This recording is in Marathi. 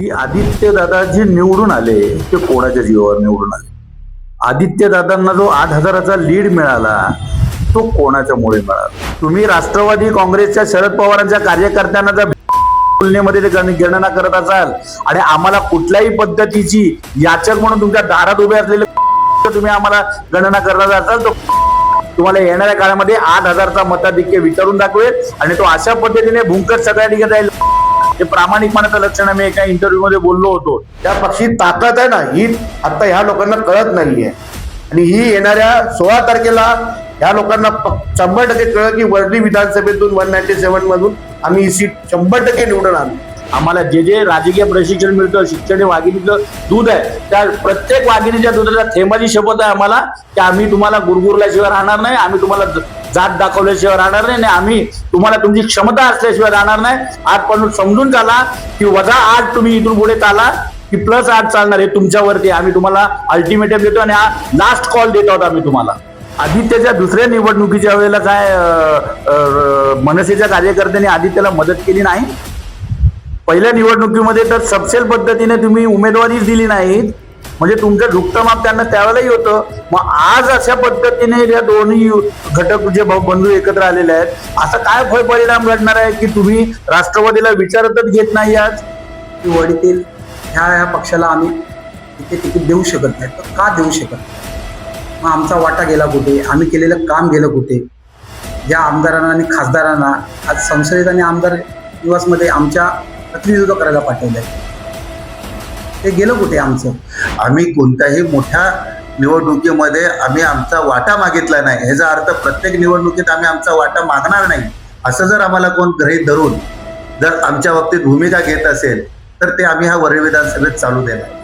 की आदित्य दादा जे निवडून आले ते कोणाच्या जीवावर निवडून आले? आदित्य दादांना जो आठ हजाराचा लीड मिळाला तो कोणाच्यामुळे मिळाला? तुम्ही राष्ट्रवादी काँग्रेसच्या शरद पवारांच्या कार्यकर्त्यांना जर तुलनेमध्ये ते गण- गणना करत असाल आणि आम्हाला कुठल्याही पद्धतीची याचक म्हणून तुमच्या दारात उभे असलेले तुम्ही आम्हाला गणना करणार असाल तो तुम्हाला येणाऱ्या काळामध्ये आठ हजारचा मताधिक्य विचारून दाखवेल आणि तो अशा पद्धतीने भुंकर सगळ्या ठिकाणी जाईल. हे प्रामाणिकपणाचं लक्षण आम्ही मी एका इंटरव्ह्यू मध्ये बोललो होतो. त्या पक्षी ताकद आहे ना ही आता ह्या लोकांना कळत नाहीये. आणि ही येणाऱ्या सोळा तारखेला ह्या लोकांना शंभर टक्के कळत की वर्ली विधानसभेतून वन नाईन्टी सेव्हन मधून आम्ही ही सीट शंभर टक्के निवडून आणू आम्हाला जे जे राजकीय प्रशिक्षण मिळतं शिक्षण हे वाघिणीचं दूध आहे. त्या प्रत्येक वाघिणीच्या दुधाच्या थेंबाची शपथ आहे आम्हाला की आम्ही तुम्हाला गुरगुरल्याशिवाय राहणार नाही आम्ही तुम्हाला जात दाखवल्याशिवाय राहणार नाही आणि आम्ही तुम्हाला तुमची क्षमता असल्याशिवाय राहणार नाही. आजपासून समजून चाला की वजा आज तुम्ही इथून पुढे चाला की प्लस आज चालणार आहे तुमच्यावरती आम्ही तुम्हाला अल्टिमेटम देतो आणि हा लास्ट कॉल देत आहोत आम्ही तुम्हाला. आदित्यच्या दुसऱ्या निवडणुकीच्या वेळेला काय मनसेच्या कार्यकर्त्यांनी आदित्यला मदत केली नाही. पहिल्या निवडणुकीमध्ये तर सबसेल पद्धतीने तुम्ही उमेदवारीच दिली नाहीत. म्हणजे तुमचं झुकतं माप त्यांना त्यावेळेलाही होतं. मग आज अशा पद्धतीने या दोन्ही घटक जे भाऊ बंधू एकत्र आलेले आहेत असा काय फळ परिणाम घडणार आहे की तुम्ही राष्ट्रवादीला विचारतच घेत नाही आज? की वडीतील ह्या ह्या पक्षाला आम्ही तिथे तिकीट देऊ शकत नाही. तर का देऊ शकत नाही? मग आमचा वाटा गेला कुठे? आम्ही केलेलं काम गेलं कुठे? या आमदारांना आणि खासदारांना आज संसदेत आणि आमदार दिवसमध्ये आमच्या प्रतिनिधित्व करायला पाठवलं ते गेलं कुठे आमचं? आम्ही कोणत्याही मोठ्या निवडणुकीमध्ये आम्ही आमचा वाटा मागितला नाही. ह्याचा अर्थ प्रत्येक निवडणुकीत आम्ही आमचा वाटा मागणार नाही. असं जर आम्हाला कोण गृहीत धरून जर आमच्या बाबतीत भूमिका घेत असेल तर ते आम्ही हा वरील विधानसभेत चालू देणार.